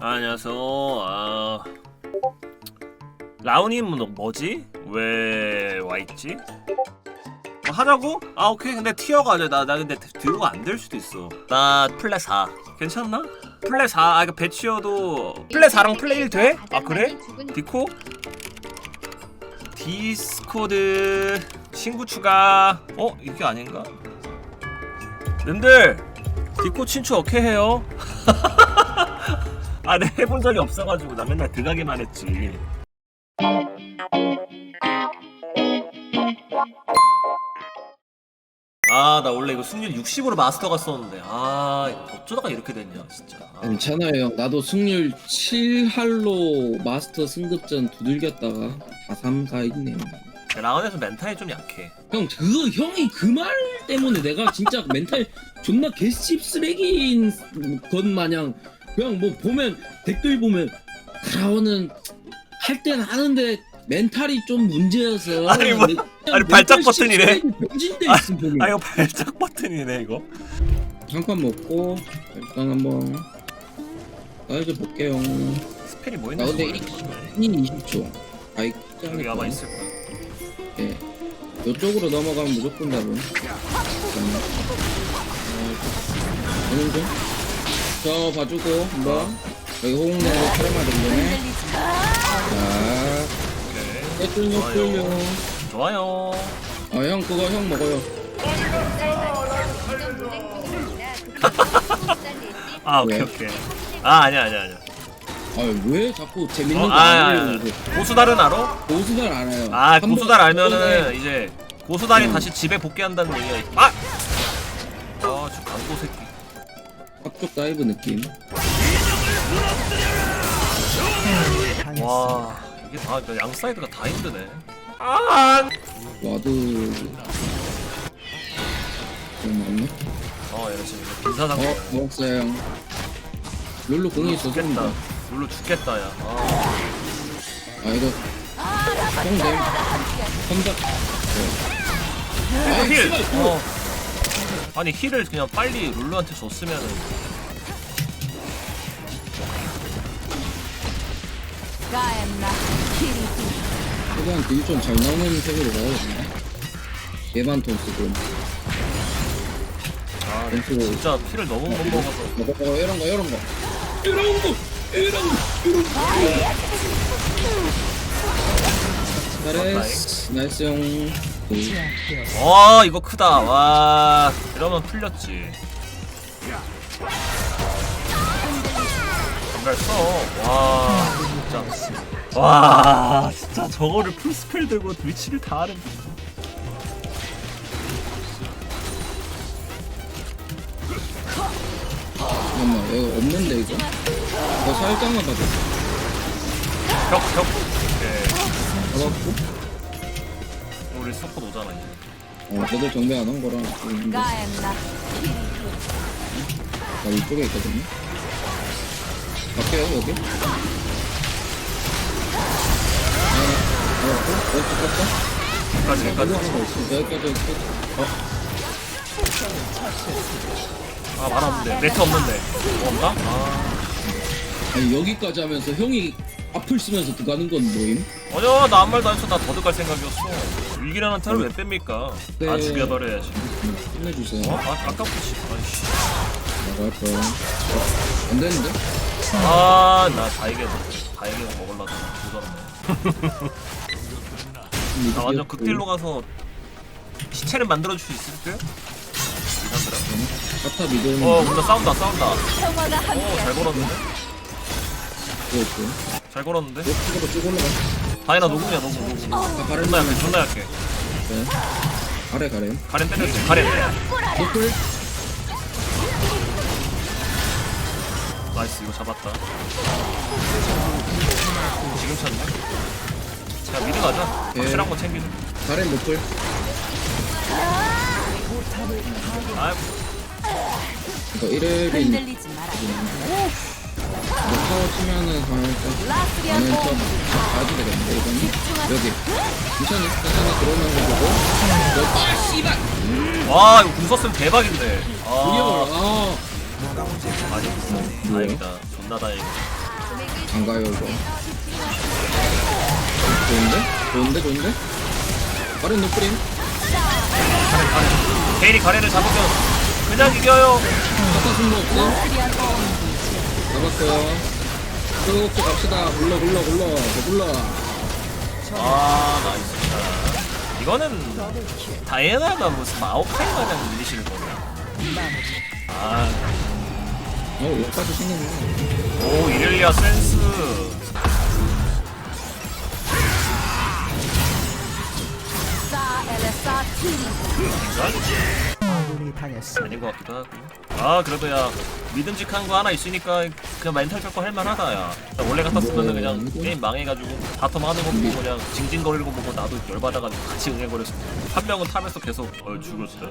안녕하세요. 아... 라우님은 뭐지? 왜 와있지? 뭐 하자고? 아 오케이 근데 티어가 아니야 나, 나 근데 듀오가 안 될 수도 있어 나 플레 4 괜찮나? 플레 4아 이거 배치어도 플레 4랑 플레 1 돼? 아 그래? 디코? 디스코드 친구 추가 어? 이게 아닌가? 님들 디코 친추 어떻게 해요? 아, 내 해본 적이 없어가지고 나 맨날 들어가기만 했지. 아, 나 원래 이거 승률 60으로 마스터 갔었는데, 아, 이거 어쩌다가 이렇게 됐냐, 진짜. 아, 괜찮아요 형 나도 승률 7할로 마스터 승급전 두들겼다가 4-3 가있네요 라운에서 멘탈이 좀 약해. 형 그거 형이 그 말 때문에 내가 진짜 멘탈 존나 개씹 쓰레기인 것 마냥 그냥 뭐 보면 댓글 보면 크라운은 할 땐 하는데 멘탈이 좀 문제여서 아니, 뭐- 그냥 아니, 발작 멘탈 버튼이래. 씹쓰레기 병신돼 있음 보면 아, 이거 발작 버튼이네, 이거. 잠깐 먹고 일단 한번 나이즈 볼게요 스펠이 뭐나 있는지 근데. 1인 20초 아이 여기 아마 있을 거야. 예. 이쪽으로 넘어가면 무조건 답은. 어, 오는 중. 저 봐주고 한번. 여기 호응내고 카레마 들리네. 자. 깨뚫려 뚫려. 좋아요. 아형 그거 형 먹어요. 아, 오케이, 왜? 오케이. 아, 아니야, 아니야, 아니야. 아왜 자꾸 재밌는 어, 거 아, 아, 알려고. 아. 고수달은 알아? 고수달 알아요. 아 한 번- 고수달 한 알면은 이제 고수달이 음. 다시 집에 복귀한다는 얘기가 있... 아! 아저 광고 새끼 합쪽 다이브 느낌. 와 이게 다양 사이드가 다 힘드네 아! 와드. 좀 맞네. 어 얘네 지금 빈사장 어 먹었어요 형. 룰루 공이 죽겠다. 룰루 죽겠다 야 아, 아 이거 형됨 선작 아이 힐! 씨발 어. 아니 힐을 그냥 빨리 룰루한테 줬으면은. 최대한 딜좀 잘 나오는 색으로 가야겠네. 얘만 돈 쓰고 아 벤츠 진짜 피를 너무 못 먹어서. 먹어 먹어 이런 거 이런 거. 이런 거 이런 거. 이런 거 잘했어 나이스 형. 와 이거 크다. 와 이러면 풀렸지. 정말 써와 진짜. 와 진짜 저거를 풀스펠 들고 위치를 다 하는 잠깐만 이거 없는데 이거? 이거 살짝만 봐줘 벽벽 잡았고 우리 서포 오잖아 이제 어 저들 정비 안한 거라 좀 힘들어. 나 이쪽에 있거든요 갈게요 여기 아, 어, 왼쪽 갔다? 여기까지 여기 여기 까지 하나 더 있어. 여기까지, 여기까지. 어, 아 말았는데 네트 없는데 뭐 없나? 아 아니, 여기까지 하면서 형이 앞을 쓰면서 들어가는 건 뭐임? 아니야 나 아무 말도 안 했어 나 더득할 생각이었어 일기라는 탄을 왜 뺍니까 네. 아 죽여버려야지 음, 끝내주세요. 어? 아, 아깝지 아이씨 나갈 거. 안 되는데? 아, 나 다이게 다이게 먹으려고 조졌네. 나 완전 극딜로 가서 시체를 만들어 줄 수 있을 듯? 카타 미드는 어, 근데 싸운다, 싸운다. 오, 잘 걸었는데? 그거 있고. 잘 걸었는데? 올라가. 다이나 녹음이야, 녹음, 녹음. 아, 가렌 존나 약해, 존나 약해. 네. 아래 가렌. 가렌 때렸지, 가렌. 노플. 나이스, 이거 잡았다. 지금 쳤네. 자, 미드 가자. 네. 확실한 거 챙기자. 가렌 노플. 아, 이거 1렙인 흔들리지 마라. 치면은 살짝 나는 좀 가야지 되겠는데 이거는 여기 미션이 괜찮아 들어오는 거 보고 여기 아 씨발 와, 이거 궁 썼으면 대박인데. 아, 아 아니, 다행이다. 존나 다행이다. 안 가요 이거 좋은데? 좋은데 좋은데? 빠른 노프림 케일이 가래를 잡으면 그냥 이겨요 아까 순거 없어? 잡았어요. 뜨겁게 갑시다. 굴러 굴러 굴러. 더 굴러 아 나이스 이거는 다이애나가 무슨 마오카이 마냥 밀리시는 거냐 아오 어 여기까지 생겼네. 이렐리아 센스. 아군 이 당했습니다. 아닌 것 같기도 하고. 아 그래도 야 믿음직한 거 하나 있으니까 그냥 멘탈 잡고 할만하다 야. 원래 같았으면 그냥 뭐, 게임 망해가지고 바텀 하는 거 보고 그냥 징징거리는 거 보고 나도 열받아가지고 같이 텐데 한 명은 탑에서 계속 어 죽었어.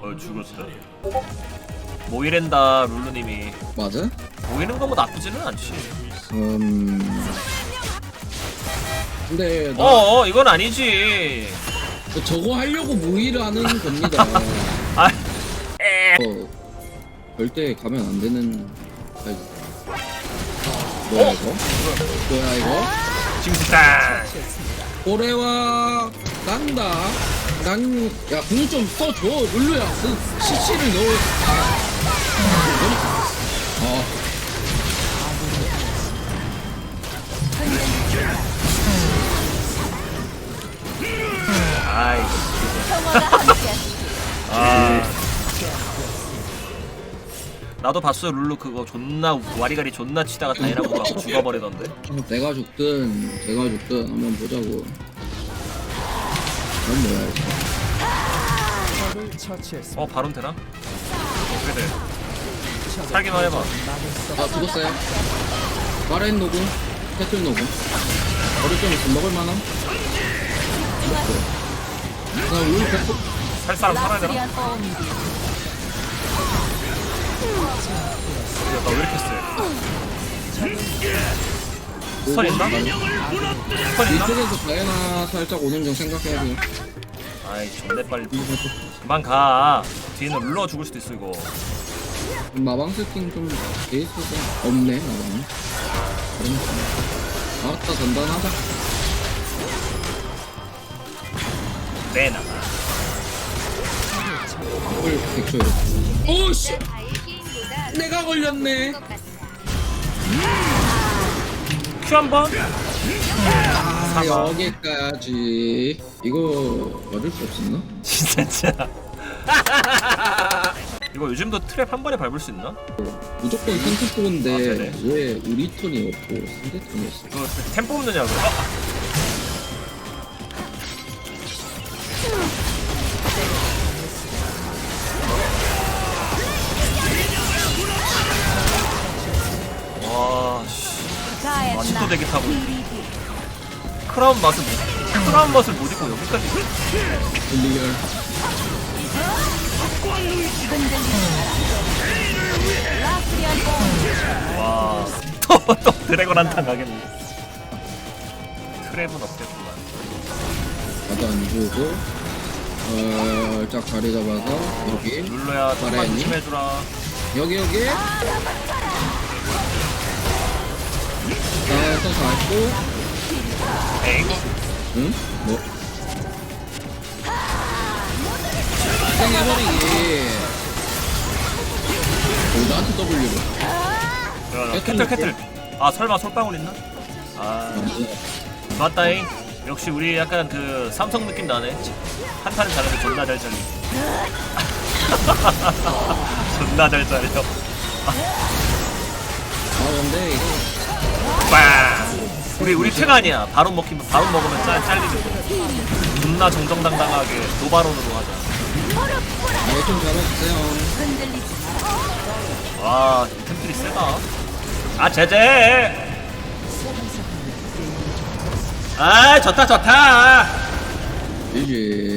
어 죽었어. 모이랜다 룰루님이. 맞아? 모이는 거뭐 나쁘지는 않지 음 근데 나 어 어 이건 아니지 뭐 저거 하려고 모의를 하는 겁니다 아 어, 절대 가면 안 되는 사이즈. 뭐야 어? 이거? 뭐야 이거? 징스탄 올해와 난다. 난, 야, 공좀 써줘. 룰루야. 그, CC를 넣어. 어, 나도 봤어 룰루 그거 존나 와리가리 존나 치다가 다이나고 막 죽어버리던데. 내가 죽든, 제가 죽든 한번 보자고. 그건 뭐야, 이거. 적을 처치했습니다. 어 바론 되나? 그래 돼. 살기만 해봐. 아, 죽었어요. 마렌 녹음, 태틀 녹음. 어릴 좀 있으면 먹을만함? 먹고. 나 룰루 백살 사람 살아야 되나? 야, 나 왜 이렇게 세? 스턴 있나? 스턴 있나? 이쪽에서 다이나 살짝 오는 중 생각해야 돼요. 아이 존내 빨리 그만 가. 뒤에는 룰러 죽을 수도 있어 이거. 마방 세팅 좀 베이스가 없네 마방. 알았다 단단하다. 내나. 헐 100초요. 오씨 내가 걸렸네. 큐 한번. 아 여기까지. 이거 얻을 수 없었나? 진짜. 이거 요즘도 트랩 한 번에 밟을 수 있나? 무조건 선택보인데 아, 네네. 왜 우리 턴이 없고 상대 턴이 있어? 그거 템 뽑느냐고. 와, 아직도 대기 타고. 크라운 맛을 못, 크라운 맛을 못 입고 여기까지. 리얼. 와, 또, 또 드래곤 한탕 가겠네. 트랩은 없겠구만. 나도 안 주고 어, 짝 자리 잡아서 여기 좀만 잘했니? 조심해주라. 여기 여기 나와서 밟고 엥? 응? 뭐? 그냥 해버리기 오 나한테 W로 캐틀 캐틀 캐틀. 아 설마 솔방울 있나? 아 맞다잉. 역시 우리 약간 그 삼성 느낌 나네. 한타는 잘하는데 존나 잘 잘리. 존나 잘 잘려. 아 근데 이거 빵. 우리 우리 특 아니야. 바로 먹히면 바로 먹으면 짤 잘리거든. 존나 정정당당하게 노바론으로 하자. 아, 좀 잡아주세요 와, 이 템플이 세다. 아, 제제. 아, 좋다, 좋다. 으아!